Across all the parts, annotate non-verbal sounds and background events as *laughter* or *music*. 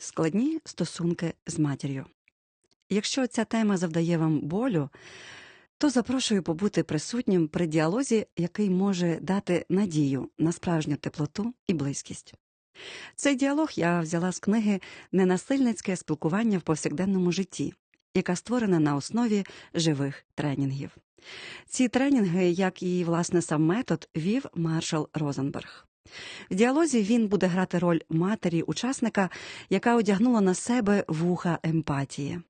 Складні стосунки з матір'ю. Якщо ця тема завдає вам болю, то запрошую побути присутнім при діалозі, який може дати надію на справжню теплоту і близькість. Цей діалог я взяла з книги Ненасильницьке спілкування в повсякденному житті, яка створена на основі живих тренінгів. Ці тренінги, як і власне сам метод, вів маршал Розенберг. В діалозі він буде грати роль матері учасника, яка одягнула на себе вуха емпатії.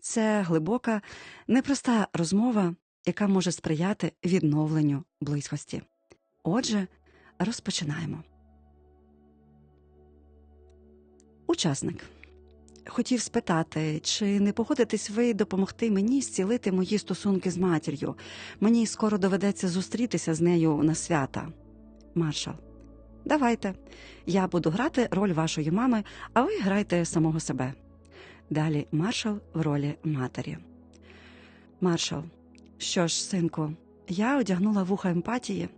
Це глибока, непроста розмова, яка може сприяти відновленню близькості. Отже, розпочинаємо. Учасник хотів спитати, чи не погодитесь ви допомогти мені зцілити мої стосунки з матір'ю. Мені скоро доведеться зустрітися з нею на свята. Маршал. Давайте. Я буду грати роль вашої мами, а ви грайте самого себе. Далі маршал в ролі матері. Маршал. Що ж, синку, я одягнула вуха емпатії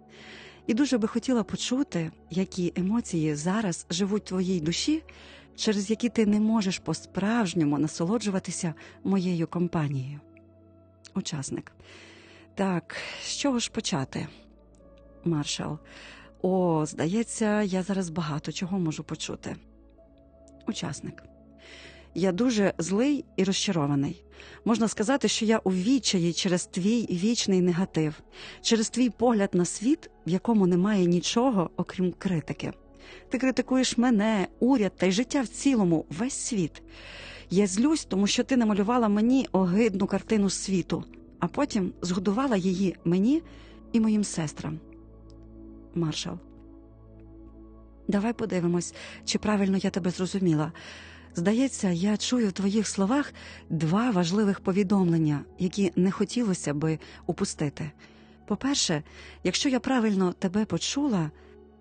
і дуже би хотіла почути, які емоції зараз живуть в твоїй душі, через які ти не можеш по-справжньому насолоджуватися моєю компанією. Учасник. Так, з чого ж почати? Маршал. О, здається, я зараз багато чого можу почути. Учасник. Я дуже злий і розчарований. Можна сказати, що я у відчаї через твій вічний негатив, через твій погляд на світ, в якому немає нічого, окрім критики. Ти критикуєш мене, уряд та й життя в цілому, весь світ. Я злюсь, тому що ти намалювала мені огидну картину світу, а потім згодувала її мені і моїм сестрам. Маршал. Давай подивимось, чи правильно я тебе зрозуміла. Здається, я чую в твоїх словах два важливих повідомлення, які не хотілося би упустити. По-перше, якщо я правильно тебе почула,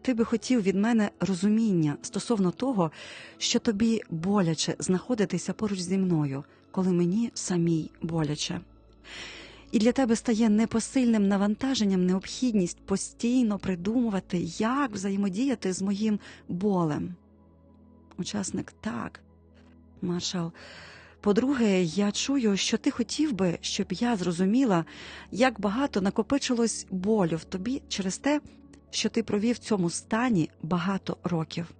ти би хотів від мене розуміння стосовно того, що тобі боляче знаходитися поруч зі мною, коли мені самій боляче. І для тебе стає непосильним навантаженням необхідність постійно придумувати, як взаємодіяти з моїм болем. Учасник так, маршал. По-друге, я чую, що ти хотів би, щоб я зрозуміла, як багато накопичилось болю в тобі через те, що ти провів в цьому стані багато років.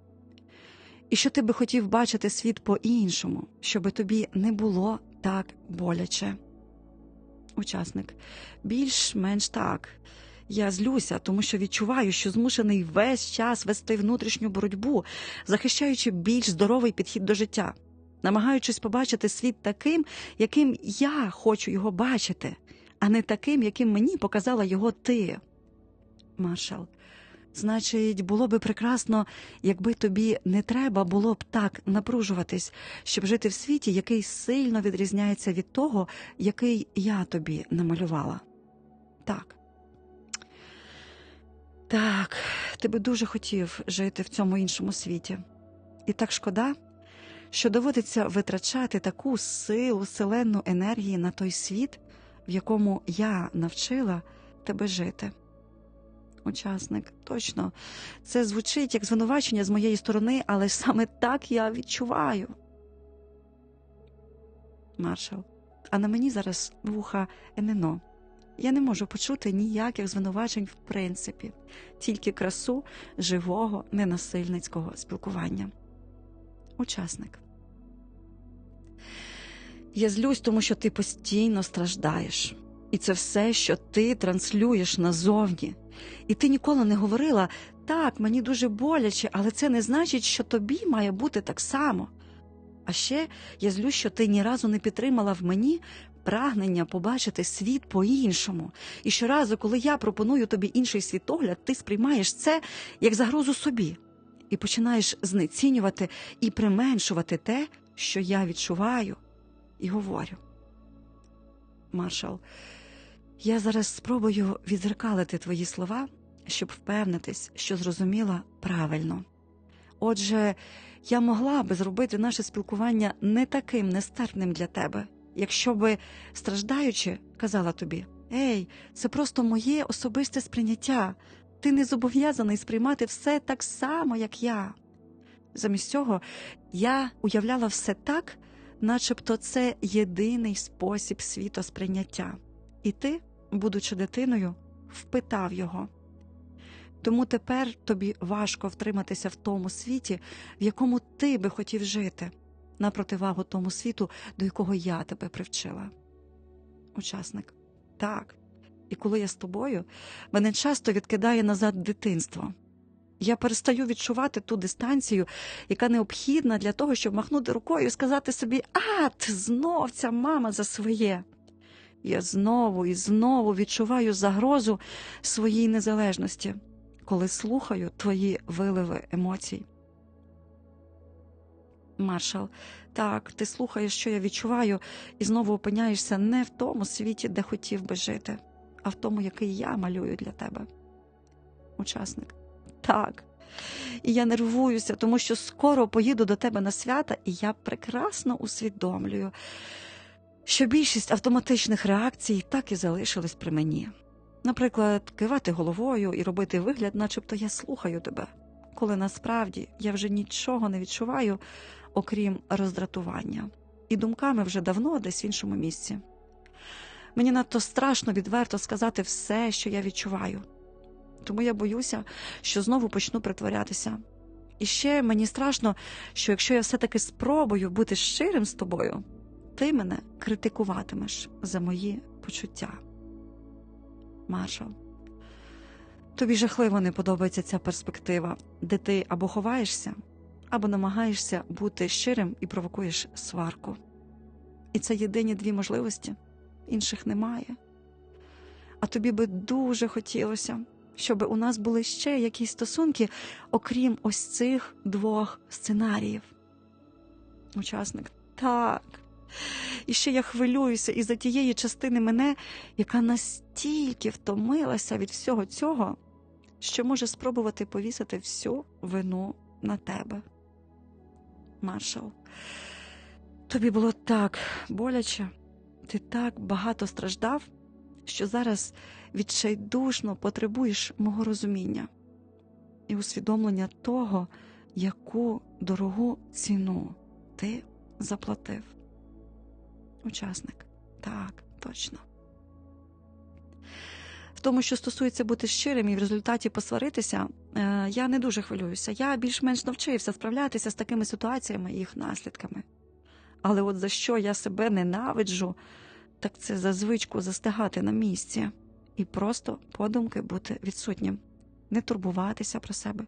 І що ти би хотів бачити світ по-іншому, щоби тобі не було так боляче. Учасник більш-менш так. Я злюся, тому що відчуваю, що змушений весь час вести внутрішню боротьбу, захищаючи більш здоровий підхід до життя, намагаючись побачити світ таким, яким я хочу його бачити, а не таким, яким мені показала його ти. Маршал. Значить, було би прекрасно, якби тобі не треба було б так напружуватись, щоб жити в світі, який сильно відрізняється від того, який я тобі намалювала. Так. Так, ти би дуже хотів жити в цьому іншому світі. І так шкода, що доводиться витрачати таку силу, селенну енергії на той світ, в якому я навчила тебе жити учасник. Точно, це звучить як звинувачення з моєї сторони, але саме так я відчуваю. Маршал. А на мені зараз вуха ННО. Я не можу почути ніяких звинувачень в принципі, тільки красу живого, ненасильницького спілкування. Учасник. Я злюсь, тому що ти постійно страждаєш. І це все, що ти транслюєш назовні. І ти ніколи не говорила так, мені дуже боляче, але це не значить, що тобі має бути так само. А ще я злю, що ти ні разу не підтримала в мені прагнення побачити світ по-іншому. І щоразу, коли я пропоную тобі інший світогляд, ти сприймаєш це як загрозу собі, і починаєш знецінювати і применшувати те, що я відчуваю і говорю. Маршал, я зараз спробую відзеркалити твої слова, щоб впевнитись, що зрозуміла правильно. Отже, я могла би зробити наше спілкування не таким нестерпним для тебе, якщо би, страждаючи, казала тобі Ей, це просто моє особисте сприйняття, ти не зобов'язаний сприймати все так само, як я. Замість цього я уявляла все так, начебто це єдиний спосіб світосприйняття. І ти, будучи дитиною, впитав його. Тому тепер тобі важко втриматися в тому світі, в якому ти би хотів жити, на противагу тому світу, до якого я тебе привчила. Учасник. Так. І коли я з тобою, мене часто відкидає назад дитинство. Я перестаю відчувати ту дистанцію, яка необхідна для того, щоб махнути рукою і сказати собі: А, ти знов ця мама за своє. Я знову і знову відчуваю загрозу своїй незалежності, коли слухаю твої виливи емоцій. Маршал, так, ти слухаєш, що я відчуваю, і знову опиняєшся не в тому світі, де хотів би жити, а в тому, який я малюю для тебе. Учасник. Так. І я нервуюся, тому що скоро поїду до тебе на свята, і я прекрасно усвідомлюю, що більшість автоматичних реакцій так і залишились при мені. Наприклад, кивати головою і робити вигляд, начебто я слухаю тебе, коли насправді я вже нічого не відчуваю, окрім роздратування, і думками вже давно десь в іншому місці. Мені надто страшно відверто сказати все, що я відчуваю. Тому я боюся, що знову почну притворятися. І ще мені страшно, що якщо я все-таки спробую бути щирим з тобою, ти мене критикуватимеш за мої почуття. Маршал, тобі жахливо не подобається ця перспектива, де ти або ховаєшся, або намагаєшся бути щирим і провокуєш сварку. І це єдині дві можливості, інших немає. А тобі би дуже хотілося, щоб у нас були ще якісь стосунки, окрім ось цих двох сценаріїв. Учасник, так. І ще я хвилююся із-за тієї частини мене, яка настільки втомилася від всього цього, що може спробувати повісити всю вину на тебе. Маршал, тобі було так боляче, ти так багато страждав, що зараз відчайдушно потребуєш мого розуміння і усвідомлення того, яку дорогу ціну ти заплатив. Учасник. Так, точно. В тому, що стосується бути щирим і в результаті посваритися, е, я не дуже хвилююся. Я більш-менш навчився справлятися з такими ситуаціями і їх наслідками. Але от за що я себе ненавиджу, так це за звичку застигати на місці і просто подумки бути відсутнім, не турбуватися про себе,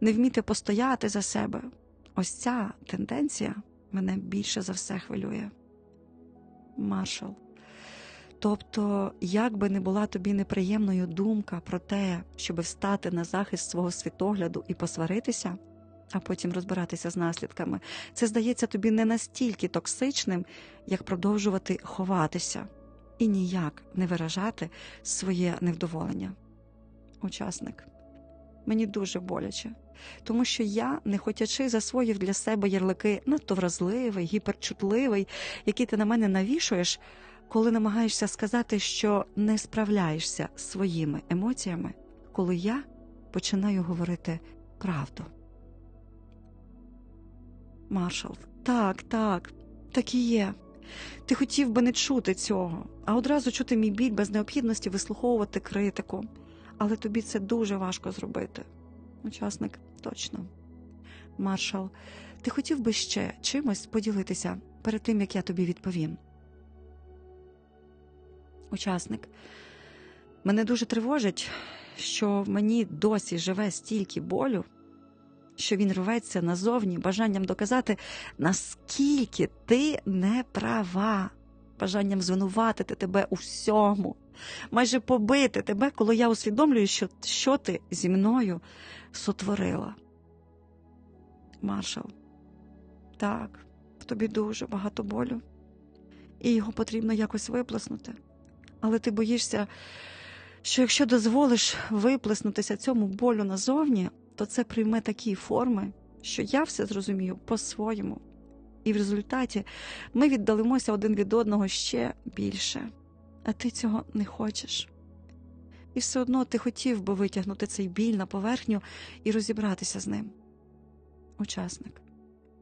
не вміти постояти за себе. Ось ця тенденція мене більше за все хвилює. Маршал. Тобто, як би не була тобі неприємною думка про те, щоб встати на захист свого світогляду і посваритися, а потім розбиратися з наслідками, це здається тобі не настільки токсичним, як продовжувати ховатися і ніяк не виражати своє невдоволення. Учасник. Мені дуже боляче, тому що я, не хотячи, засвоїв для себе ярлики надто вразливий, гіперчутливий, які ти на мене навішуєш, коли намагаєшся сказати, що не справляєшся з своїми емоціями, коли я починаю говорити правду. Маршал, так, так, так і є. Ти хотів би не чути цього, а одразу чути мій біль без необхідності вислуховувати критику. Але тобі це дуже важко зробити. Учасник точно. Маршал, ти хотів би ще чимось поділитися перед тим, як я тобі відповім. Учасник. Мене дуже тривожить, що в мені досі живе стільки болю, що він рветься назовні бажанням доказати, наскільки ти не права, бажанням звинуватити тебе у всьому, майже побити тебе, коли я усвідомлюю, що, що ти зі мною сотворила. Маршал, так, в тобі дуже багато болю, і його потрібно якось виплеснути. Але ти боїшся, що якщо дозволиш виплеснутися цьому болю назовні, то це прийме такі форми, що я все зрозумію по-своєму. І в результаті ми віддалимося один від одного ще більше, а ти цього не хочеш. І все одно ти хотів би витягнути цей біль на поверхню і розібратися з ним. Учасник.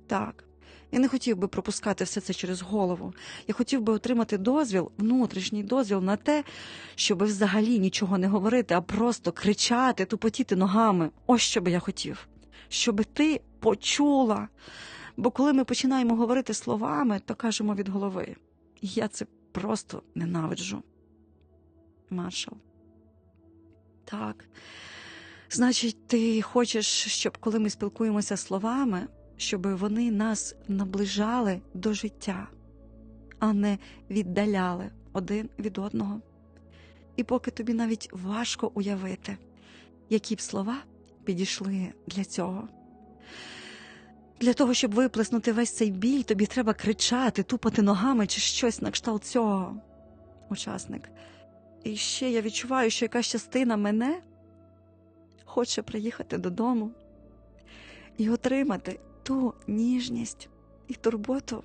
Так. Я не хотів би пропускати все це через голову. Я хотів би отримати дозвіл, внутрішній дозвіл на те, щоб взагалі нічого не говорити, а просто кричати, тупотіти ногами. Ось що би я хотів. Щоб ти почула. Бо коли ми починаємо говорити словами, то кажемо від голови. Я це просто ненавиджу. Маршал. Так. Значить, ти хочеш, щоб коли ми спілкуємося словами, щоб вони нас наближали до життя, а не віддаляли один від одного. І поки тобі навіть важко уявити, які б слова підійшли для цього. Для того, щоб виплеснути весь цей біль, тобі треба кричати, тупати ногами чи щось на кшталт цього. Учасник. І ще я відчуваю, що якась частина мене хоче приїхати додому і отримати ту ніжність і турботу,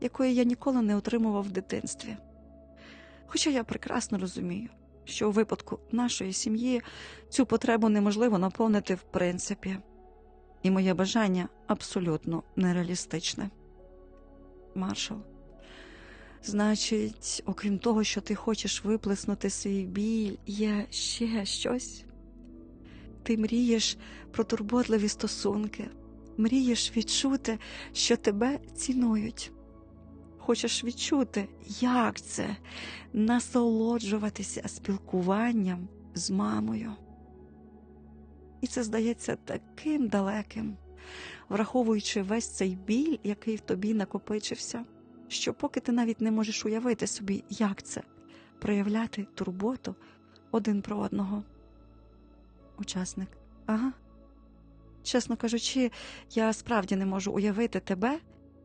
якої я ніколи не отримував в дитинстві. Хоча я прекрасно розумію, що у випадку нашої сім'ї цю потребу неможливо наповнити в принципі, і моє бажання абсолютно нереалістичне. Маршал. Значить, окрім того, що ти хочеш виплеснути свій біль, є ще щось. Ти мрієш про турботливі стосунки, мрієш відчути, що тебе цінують. Хочеш відчути, як це насолоджуватися спілкуванням з мамою. І це здається таким далеким, враховуючи весь цей біль, який в тобі накопичився, що поки ти навіть не можеш уявити собі, як це проявляти турботу один про одного. Учасник. Ага. Чесно кажучи, я справді не можу уявити тебе,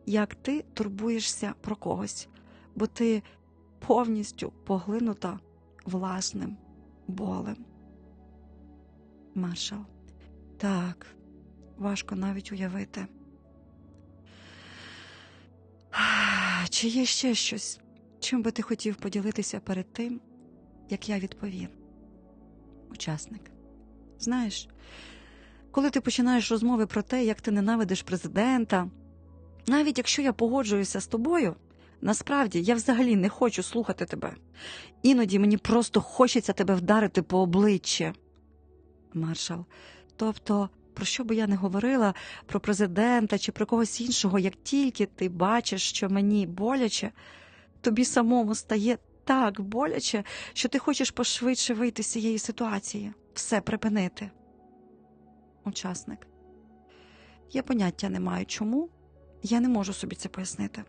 як ти турбуєшся про когось, бо ти повністю поглинута власним болем. Маршал. Так, важко навіть уявити. Чи є ще щось, чим би ти хотів поділитися перед тим, як я відповім? Учасник. Знаєш, коли ти починаєш розмови про те, як ти ненавидиш президента, навіть якщо я погоджуюся з тобою, насправді я взагалі не хочу слухати тебе. Іноді мені просто хочеться тебе вдарити по обличчя. Маршал. Тобто, про що би я не говорила про президента чи про когось іншого, як тільки ти бачиш, що мені боляче, тобі самому стає так боляче, що ти хочеш пошвидше вийти з цієї ситуації, все припинити. Учасник. Я поняття не маю чому, я не можу собі це пояснити.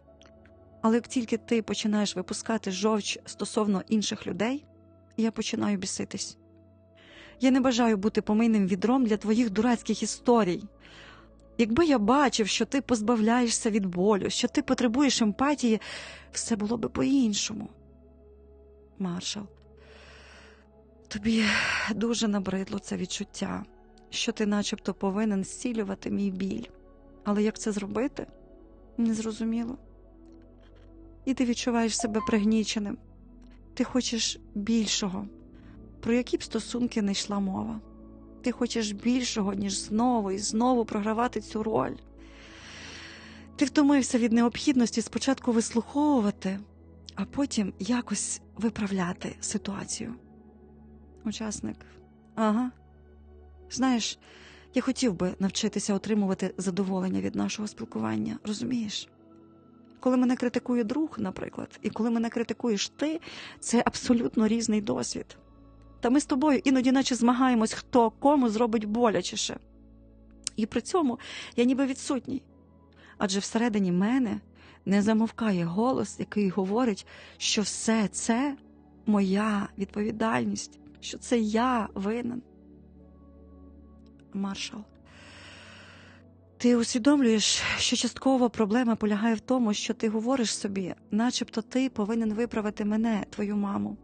Але як тільки ти починаєш випускати жовч стосовно інших людей, я починаю біситись. Я не бажаю бути помийним відром для твоїх дурацьких історій. Якби я бачив, що ти позбавляєшся від болю, що ти потребуєш емпатії, все було би по-іншому. Маршал, тобі дуже набридло це відчуття, що ти начебто повинен зцілювати мій біль. Але як це зробити? Незрозуміло. І ти відчуваєш себе пригніченим. Ти хочеш більшого, про які б стосунки не йшла мова. Ти хочеш більшого, ніж знову і знову програвати цю роль. Ти втомився від необхідності спочатку вислуховувати, а потім якось виправляти ситуацію. Учасник. Ага. Знаєш, я хотів би навчитися отримувати задоволення від нашого спілкування, розумієш? Коли мене критикує друг, наприклад, і коли мене критикуєш ти, це абсолютно різний досвід. Та ми з тобою іноді наче змагаємось, хто кому зробить болячіше. І при цьому я ніби відсутній. Адже всередині мене не замовкає голос, який говорить, що все це моя відповідальність, що це я винен. Маршал. Ти усвідомлюєш, що часткова проблема полягає в тому, що ти говориш собі, начебто ти повинен виправити мене, твою маму.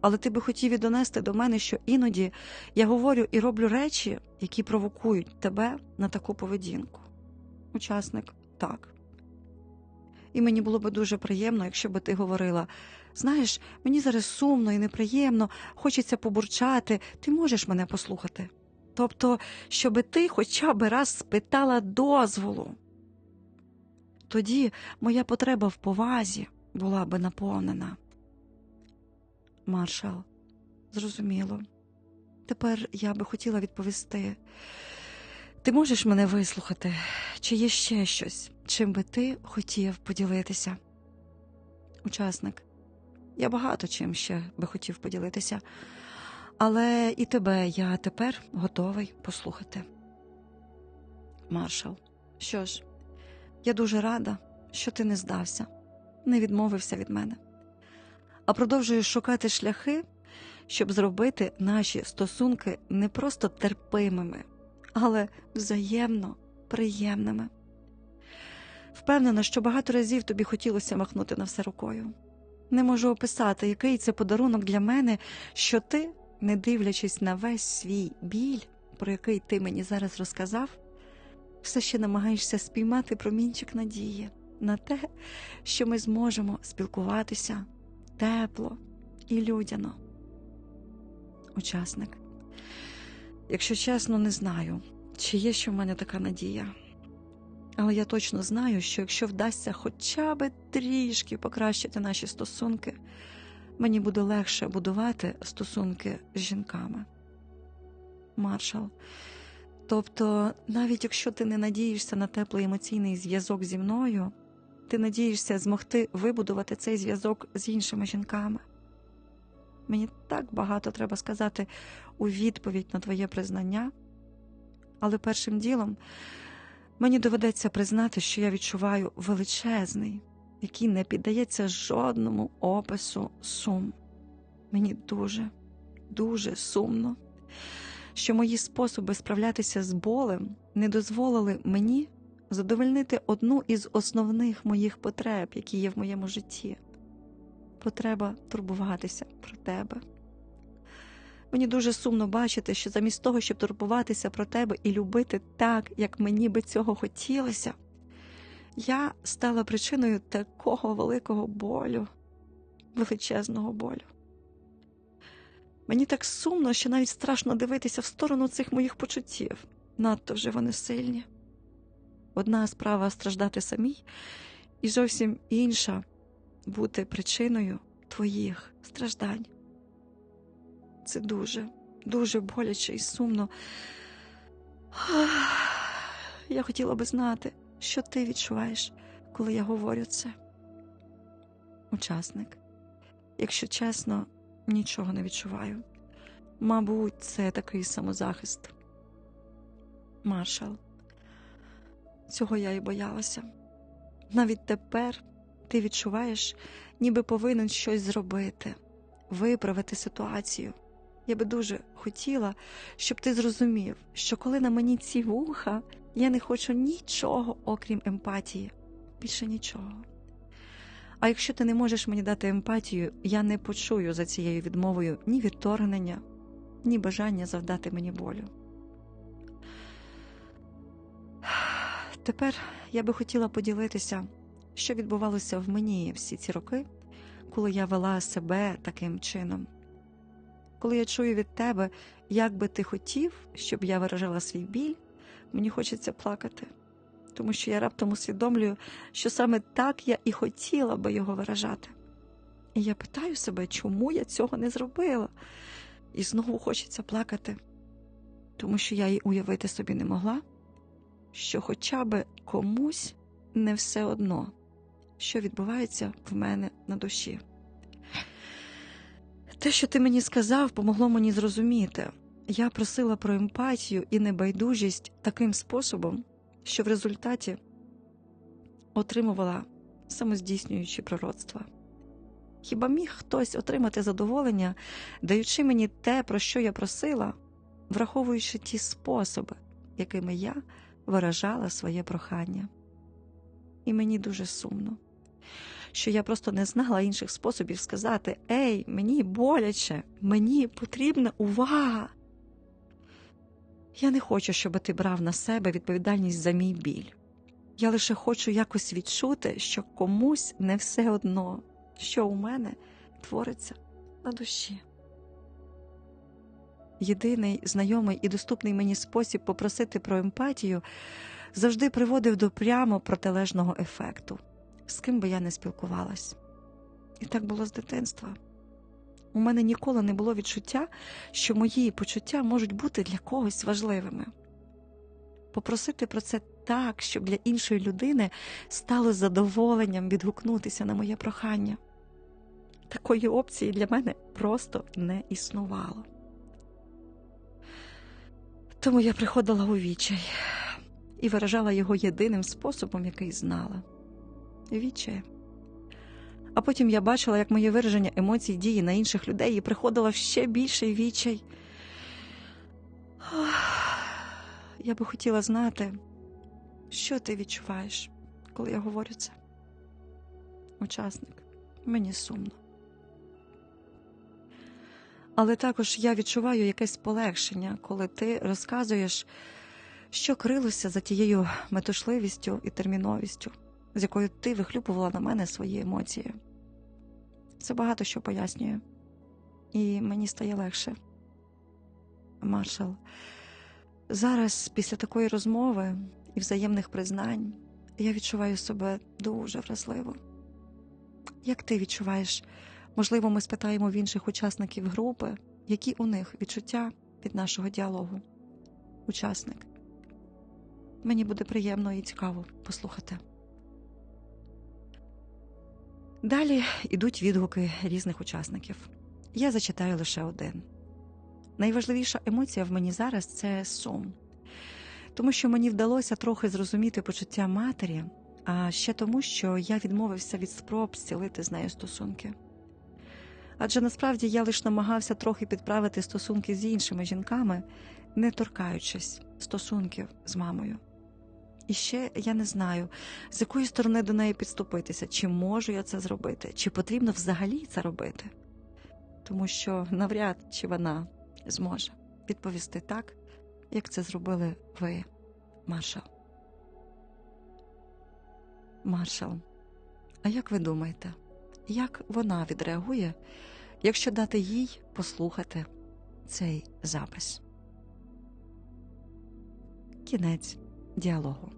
Але ти би хотів і донести до мене, що іноді я говорю і роблю речі, які провокують тебе на таку поведінку. Учасник так. І мені було би дуже приємно, якщо би ти говорила: знаєш, мені зараз сумно і неприємно, хочеться побурчати, ти можеш мене послухати. Тобто, щоби ти хоча б раз спитала дозволу. Тоді моя потреба в повазі була би наповнена. Маршал, зрозуміло. Тепер я би хотіла відповісти. Ти можеш мене вислухати? Чи є ще щось, чим би ти хотів поділитися? Учасник, я багато чим ще би хотів поділитися, але і тебе я тепер готовий послухати. Маршал, що ж, я дуже рада, що ти не здався, не відмовився від мене, а продовжуєш шукати шляхи, щоб зробити наші стосунки не просто терпимими, але взаємно приємними. Впевнена, що багато разів тобі хотілося махнути на все рукою. Не можу описати, який це подарунок для мене, що ти, не дивлячись на весь свій біль, про який ти мені зараз розказав, все ще намагаєшся спіймати промінчик надії на те, що ми зможемо спілкуватися тепло і людяно. Учасник. Якщо чесно, не знаю, чи є ще в мене така надія. Але я точно знаю, що якщо вдасться хоча б трішки покращити наші стосунки, мені буде легше будувати стосунки з жінками. Маршал. Тобто, навіть якщо ти не надієшся на теплий емоційний зв'язок зі мною, ти надієшся змогти вибудувати цей зв'язок з іншими жінками. Мені так багато треба сказати у відповідь на твоє признання, але першим ділом мені доведеться признати, що я відчуваю величезний, який не піддається жодному опису сум. Мені дуже, дуже сумно, що мої способи справлятися з болем не дозволили мені задовольнити одну із основних моїх потреб, які є в моєму житті потреба турбуватися про тебе. Мені дуже сумно бачити, що замість того, щоб турбуватися про тебе і любити так, як мені би цього хотілося, я стала причиною такого великого болю, величезного болю. Мені так сумно, що навіть страшно дивитися в сторону цих моїх почуттів. Надто вже вони сильні. Одна справа страждати самій, і зовсім інша бути причиною твоїх страждань. Це дуже, дуже боляче і сумно. *sighs* Я хотіла би знати, що ти відчуваєш, коли я говорю це. Учасник, якщо чесно, нічого не відчуваю. Мабуть, це такий самозахист. Маршал, цього я і боялася. Навіть тепер ти відчуваєш, ніби повинен щось зробити, виправити ситуацію. Я би дуже хотіла, щоб ти зрозумів, що коли на мені ці вуха, я не хочу нічого, окрім емпатії, більше нічого. А якщо ти не можеш мені дати емпатію, я не почую за цією відмовою ні відторгнення, ні бажання завдати мені болю. Тепер я би хотіла поділитися, що відбувалося в мені всі ці роки, коли я вела себе таким чином. Коли я чую від тебе, як би ти хотів, щоб я виражала свій біль, мені хочеться плакати, тому що я раптом усвідомлюю, що саме так я і хотіла би його виражати. І я питаю себе, чому я цього не зробила, і знову хочеться плакати, тому що я й уявити собі не могла, що хоча б комусь не все одно, що відбувається в мене на душі. Те, що ти мені сказав, помогло мені зрозуміти. Я просила про емпатію і небайдужість таким способом, що в результаті отримувала самоздійснюючі пророцтва. Хіба міг хтось отримати задоволення, даючи мені те, про що я просила, враховуючи ті способи, якими я виражала своє прохання? І мені дуже сумно що я просто не знала інших способів сказати: Ей, мені боляче, мені потрібна увага. Я не хочу, щоб ти брав на себе відповідальність за мій біль. Я лише хочу якось відчути, що комусь не все одно, що у мене твориться на душі. Єдиний знайомий і доступний мені спосіб попросити про емпатію завжди приводив до прямо протилежного ефекту, з ким би я не спілкувалась. І так було з дитинства. У мене ніколи не було відчуття, що мої почуття можуть бути для когось важливими. Попросити про це так, щоб для іншої людини стало задоволенням відгукнутися на моє прохання. Такої опції для мене просто не існувало. Тому я приходила у відчай і виражала його єдиним способом, який знала відчаєм. А потім я бачила, як моє вираження емоцій діє на інших людей і приходила в ще більший відчай. Я би хотіла знати, що ти відчуваєш, коли я говорю це. Учасник, мені сумно. Але також я відчуваю якесь полегшення, коли ти розказуєш, що крилося за тією метушливістю і терміновістю, з якою ти вихлюпувала на мене свої емоції. Це багато що пояснює, і мені стає легше. Маршал, зараз, після такої розмови і взаємних признань, я відчуваю себе дуже вразливо. Як ти відчуваєш? Можливо, ми спитаємо в інших учасників групи, які у них відчуття від нашого діалогу. Учасник. Мені буде приємно і цікаво послухати. Далі йдуть відгуки різних учасників. Я зачитаю лише один. Найважливіша емоція в мені зараз це сум, тому що мені вдалося трохи зрозуміти почуття матері, а ще тому, що я відмовився від спроб зцілити з нею стосунки. Адже насправді я лише намагався трохи підправити стосунки з іншими жінками, не торкаючись стосунків з мамою. І ще я не знаю, з якої сторони до неї підступитися, чи можу я це зробити, чи потрібно взагалі це робити. Тому що навряд чи вона зможе відповісти так, як це зробили ви, маршал. Маршал, а як ви думаєте, як вона відреагує, якщо дати їй послухати цей запис? Кінець діалогу.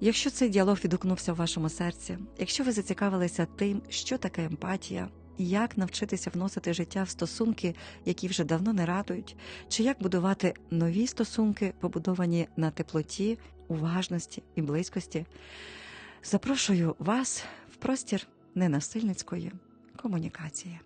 Якщо цей діалог відгукнувся в вашому серці, якщо ви зацікавилися тим, що таке емпатія, як навчитися вносити життя в стосунки, які вже давно не радують, чи як будувати нові стосунки, побудовані на теплоті, уважності і близькості, запрошую вас в простір ненасильницької комунікації.